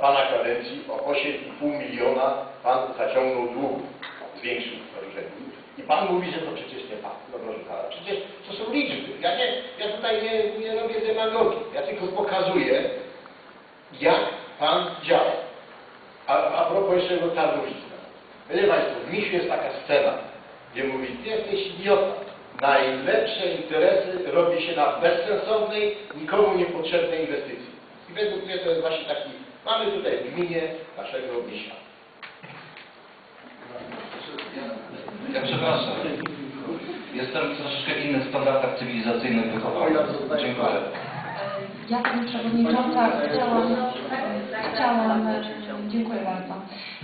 Pana kadencji o 8,5 miliona Pan zaciągnął długu, zwiększył zadłużenie. I Pan mówi, że to przecież nie Pan. No proszę Pana, przecież to są liczby. Ja, nie, ja tutaj nie, nie robię demagogii. Ja tylko pokazuję, jak Pan działa. A, a propos jeszcze tego tarnowictwa. Wiecie Państwo, w Misiu jest taka scena, gdzie mówi, ty jesteś idiota. Najlepsze interesy robi się na bezsensownej, nikomu niepotrzebnej inwestycji. I według mnie to jest właśnie taki, mamy tutaj w gminie naszego Misia. Ja przepraszam. Jestem w troszeczkę innych standardach cywilizacyjnych wychowany. Dziękuję. Ja Pani Przewodnicząca chciałam, chciałam, e, dziękuję bardzo,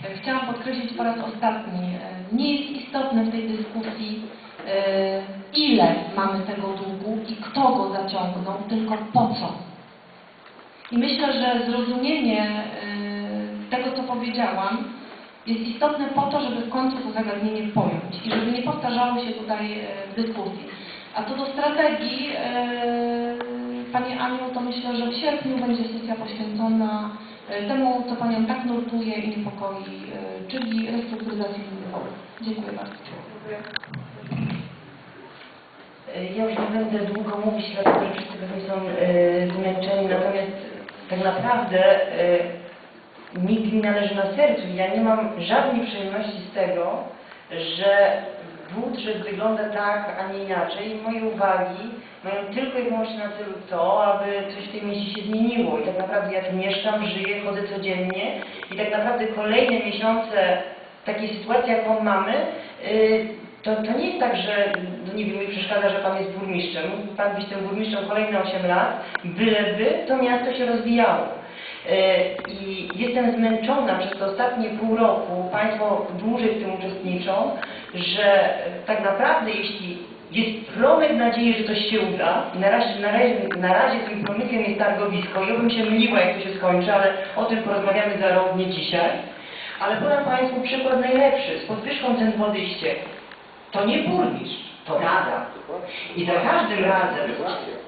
E, chciałam podkreślić po raz ostatni, e, nie jest istotne w tej dyskusji e, ile mamy tego długu i kto go zaciągnął, tylko po co. I myślę, że zrozumienie e, tego, co powiedziałam, jest istotne po to, żeby w końcu to zagadnienie pojąć i żeby nie powtarzało się tutaj w dyskusji. A co do strategii, e, Pani Aniu, to myślę, że w sierpniu będzie sesja poświęcona temu, co Panią tak nurtuje i niepokoi, czyli restrukturyzacji długu. Dziękuję bardzo. Ja już nie będę długo mówić, dlatego że wszyscy pewnie są tak naprawdę e, mi gmina leży na sercu. I ja nie mam żadnej przyjemności z tego, że budżet wygląda tak, a nie inaczej. I moje uwagi mają tylko i wyłącznie na celu to, aby coś w tej mieście się zmieniło. I tak naprawdę ja tu mieszkam, żyję, chodzę codziennie i tak naprawdę kolejne miesiące takiej sytuacji, jaką mamy, y, to, to nie jest tak, że no wiem, mi przeszkadza, że Pan jest burmistrzem. Mógłby Pan być tym burmistrzem kolejne 8 lat, byleby to miasto się rozwijało. Y, I jestem zmęczona przez te ostatnie pół roku, Państwo dłużej w tym uczestniczą, że tak naprawdę jeśli jest promyk nadziei, że coś się uda, i na razie, na, razie, na razie tym promykiem jest targowisko, ja bym się myliła, jak to się skończy, ale o tym porozmawiamy za rok, nie dzisiaj. Ale podam Państwu przykład najlepszy, z podwyżką cen wody i. To nie burmistrz, to rada. I za każdym razem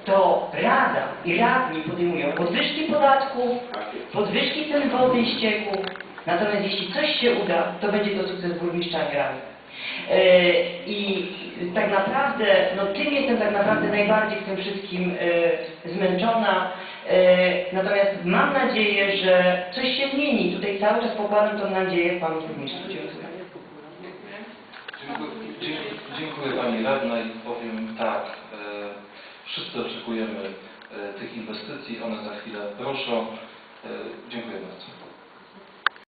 to rada i radni podejmują podwyżki podatków, podwyżki cen wody i ścieków. Natomiast jeśli coś się uda, to będzie to sukces burmistrza, nie rady. E, I tak naprawdę, no tym jestem tak naprawdę najbardziej w tym wszystkim e, zmęczona. E, Natomiast mam nadzieję, że coś się zmieni. Tutaj cały czas pokładam tą nadzieję w Panu Burmistrzu. Dziękuję. Dziękuję, Pani Radna i powiem tak. E, wszyscy oczekujemy e, tych inwestycji, one za chwilę proszą. E, dziękuję